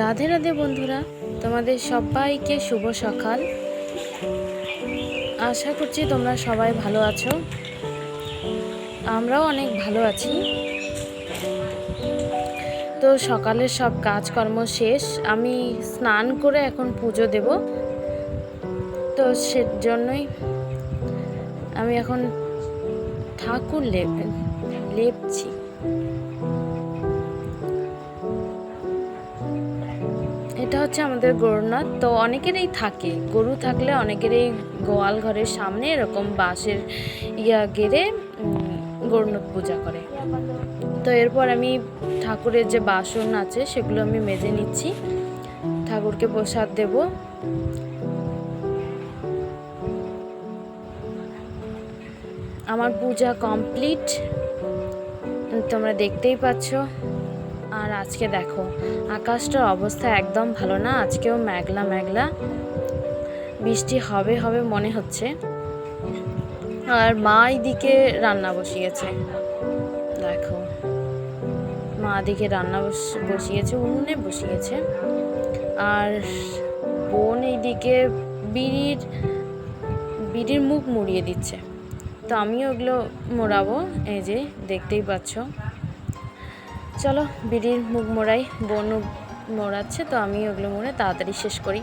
রাধে রাধে বন্ধুরা, তোমাদের সবাইকে শুভ সকাল। আশা করছি তোমরা সবাই ভালো আছো। আমরাও অনেক ভালো আছি। তো সকালের সব কাজকর্ম শেষ, আমি স্নান করে এখন পুজো দেব। তো সেজন্যই আমি এখন ঠাকুর লেপ লেপছি। এটা হচ্ছে আমাদের গরুনাথ তো অনেকেরই থাকে। গরু থাকলে অনেকেরই গোয়াল ঘরের সামনে এরকম বাঁশের ইয়া গেড়ে গরুনাথ পূজা করে। তো এরপর আমি ঠাকুরের যে বাসন আছে, সেগুলো আমি মেজে নিচ্ছি। ঠাকুরকে প্রসাদ দেব। আমার পূজা কমপ্লিট। তোমরা দেখতেই পাচ্ছ। আর আজকে দেখো, আকাশটার অবস্থা একদম ভালো না, আজকেও মেঘলা মেঘলা। বৃষ্টি হবে হবে মনে হচ্ছে। আর মা এদিকে রান্না বসিয়েছে। দেখো, মা এদিকে রান্না বস- বসিয়েছে, উনুনে বসিয়েছে। আর বোন এইদিকে বিড়ির বিড়ির মুখ মুড়িয়ে দিচ্ছে। তো আমিও ওগুলো মোড়াবো, এই যে দেখতেই পাচ্ছ। চলো, বিড়ির মুখ মোড়াই, বোন মোড়াচ্ছে, তো আমি ওগুলো মোড়ে তাড়াতাড়ি শেষ করি।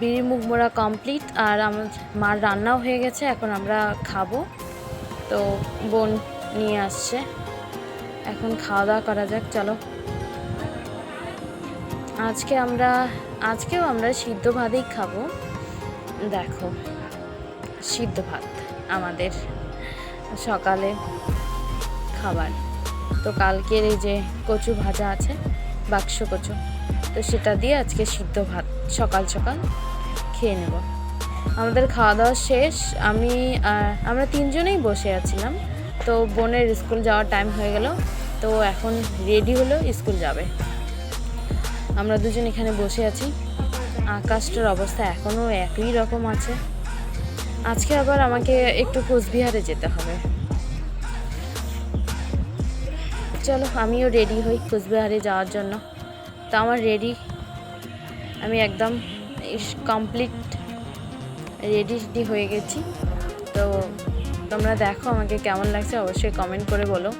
বিড়ির মুখ মোড়া কমপ্লিট আর আমার মার রান্নাও হয়ে গেছে, এখন আমরা খাব। তো বোন নিয়ে আসছে। এখন খাওয়া দাওয়া করা যাক, চলো। আজকে আমরা, আজকেও আমরা সিদ্ধ ভাতেই খাব। দেখো, সিদ্ধ ভাত। আমাদের সকালে খাবার। তো কালকের এই যে কচু ভাজা আছে, বাক্স কচু, তো সেটা দিয়ে আজকে সিদ্ধ ভাত, সকাল সকাল খেয়ে নেব। আমাদের খাওয়া দাওয়া শেষ, আমি আমরা তিনজনেই বসে আছিলাম, তো বোনের স্কুল যাওয়ার টাইম হয়ে গেল, তো এখন রেডি হলো, স্কুল যাবে। আমরা দুজন এখানে বসে আছি। আকাশটার অবস্থা এখনও একই রকম আছে। আজকে আবার আমাকে একটু কোচবিহারে যেতে হবে। চলো, আমিও রেডি হই কোচবিহারে যাওয়ার জন্য। তো আমার রেডি আমি একদম কমপ্লিট রেডি হয়ে গেছি। তো তোমরা দেখো আমাকে কেমন লাগছে, অবশ্যই কমেন্ট করে বলো।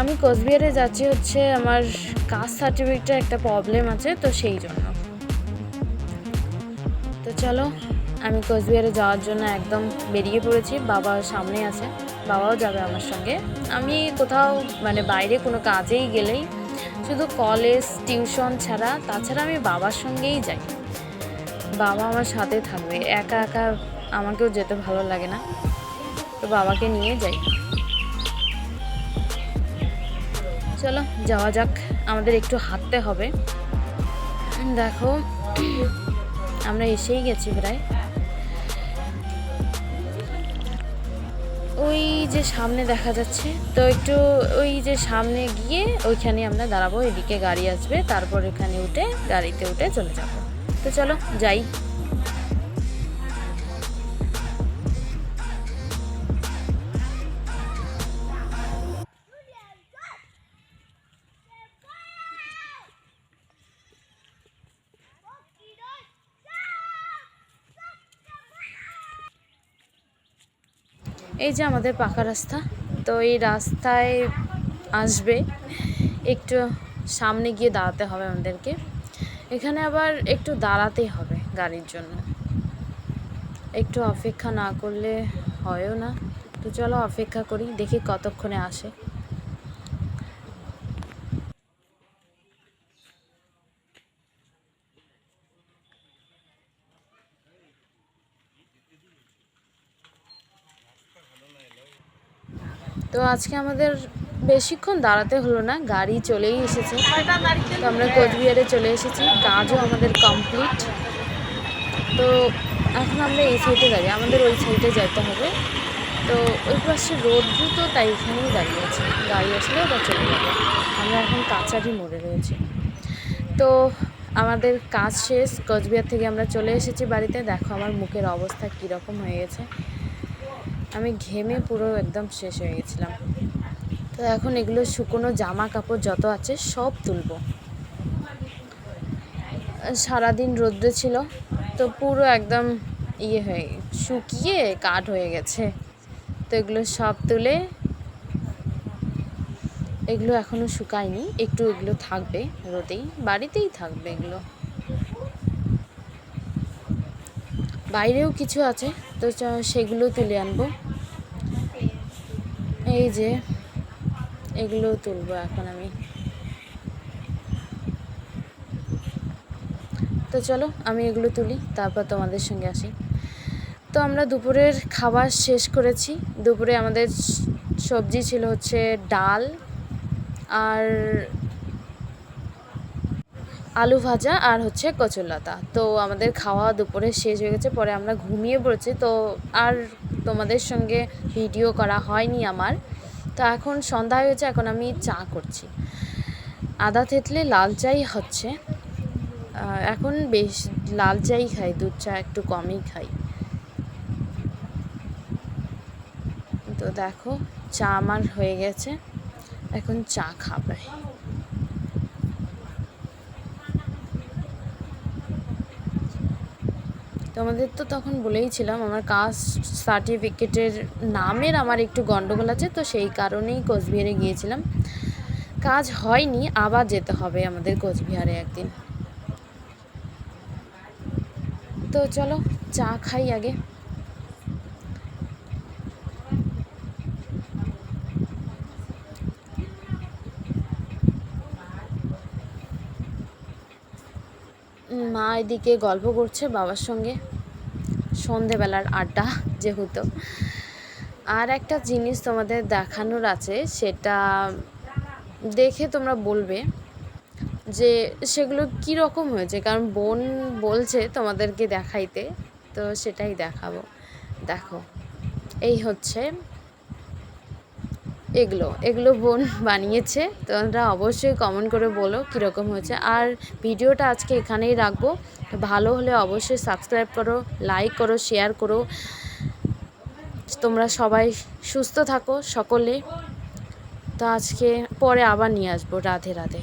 আমি কোচবিহারে যাচ্ছি হচ্ছে আমার কাস্ট সার্টিফিকেটের একটা প্রবলেম আছে, তো সেই জন্য। চলো, আমি কোচবিহারে যাওয়ার জন্য একদম বেরিয়ে পড়েছি, বাবা সামনে আছে, বাবাও যাবে আমার সঙ্গে। আমি কোথাও মানে বাইরে কোনো কাজেই গেলেই শুধু কলেজ, টিউশন ছাড়া, তাছাড়া আমি বাবার সঙ্গেই যাই। বাবা আমার সাথে থাকবে, একা একা আমাকেও যেতে ভালো লাগে না। তো বাবাকে নিয়ে যাই। চলো, যাওয়া যাক, আমাদের একটু হাঁটতে হবে। দেখো আমরা এসেই গেছি প্রায়। ওই যে সামনে দেখা যাচ্ছে, তো একটু ওই যে সামনে গিয়ে ওইখানে আমরা দাঁড়াবো, এদিকে গাড়ি আসবে, তারপর এখানে উঠে গাড়িতে উঠে চলে যাব। তো চলো, যাই। এই যে আমাদের পাকা রাস্তা, তো এই রাস্তায় আসবে, একটু সামনে গিয়ে দাঁড়াতে হবে আমাদেরকে। এখানে আবার একটু দাঁড়াতেই হবে গাড়ির জন্য। একটু অপেক্ষা না করলে হয়ও না। তো চলো অপেক্ষা করি, দেখি কতক্ষণে আসে। তো আজকে আমাদের বেশিক্ষণ দাঁড়াতে হলো না, গাড়ি চলেই এসেছে। তো আমরা কোচবিহারে চলে এসেছি, কাজও আমাদের কমপ্লিট তো এখন আমরা এই সাইডে দাঁড়িয়ে, আমাদের ওই সাইডে যেতে হবে। তো ওই পাশে রোদ্রু তো তাই এখানেই দাঁড়িয়ে আছে। গাড়ি আসলে ওটা চলে যাবে। আমরা এখন কাছারি মোড়ে রয়েছি। তো আমাদের কাজ শেষ, কোচবিহার থেকে আমরা চলে এসেছি বাড়িতে। দেখো আমার মুখের অবস্থা কীরকম হয়ে গেছে। আমি ঘেমে পুরো একদম শেষ হয়ে গেছিলাম। তো এখন এগুলো শুকনো জামা কাপড় যত আছে সব তুলবো। সারাদিন রোদ্রে ছিল, তো পুরো একদম ইয়ে হয়ে, শুকিয়ে কাঠ হয়ে গেছে। তো এগুলো সব তুলে, এগুলো এখনও শুকায়নি, একটু এগুলো থাকবে রোদেই, বাড়িতেই থাকবে এগুলো। বাইরেও কিছু আছে, তো সেগুলো তুলে আনব। এই যে, এগুলো তুলবো এখন আমি। তো চলো, আমি এগুলো তুলি, তারপর তোমাদের সঙ্গে আসি। তো আমরা দুপুরের খাবার শেষ করেছি। দুপুরে আমাদের সবজি ছিল হচ্ছে ডাল আর আলু ভাজা আর হচ্ছে কচুরলতা। তো আমাদের খাওয়া দুপুরে শেষ হয়ে গেছে, পরে আমরা ঘুমিয়ে পড়েছি। তো আর তোমাদের সঙ্গে ভিডিও করা হয়নি আমার। তো এখন সন্ধ্যা হয়েছে এখন আমি চা করছি। আদা থেতলে লাল চাই হচ্ছে। এখন বেশ লাল চাই খাই, দুধ চা একটু কমই খাই। তো দেখো, চা আমার হয়ে গেছে। এখন চা খাবে। তোমাদের তো তখন বলেইছিলাম আমার কাস্ট সার্টিফিকেটের নামের আমার একটু গণ্ডগোল আছে, তো সেই কারণেই কোচবিহারে গিয়েছিলাম। কাজ হয়নি, আবার যেতে হবে আমাদের কোচবিহারে একদিন। তো চলো, চা খাই আগে। মা এদিকে গল্প করছে বাবার সঙ্গে সন্ধেবেলার আড্ডা যেহেতু। আর একটা জিনিস তোমাদের দেখানোর আছে, সেটা দেখে তোমরা বলবে যে সেগুলো কী রকম হয়েছে, কারণ বোন বলছে তোমাদেরকে দেখাইতে, তো সেটাই দেখাবো। দেখো, এই হচ্ছে এগুলো এগুলো বোন বানিয়েছে। তোমরা অবশ্যই কমেন্ট করে বলো কীরকম হয়েছে। আর ভিডিওটা আজকে এখানেই রাখব। ভালো হলে অবশ্যই সাবস্ক্রাইব করো লাইক করো শেয়ার করো। তোমরা সবাই সুস্থ থাকো সকলে। তো আজকে পরে আবার নিয়ে আসব রাধে রাধে।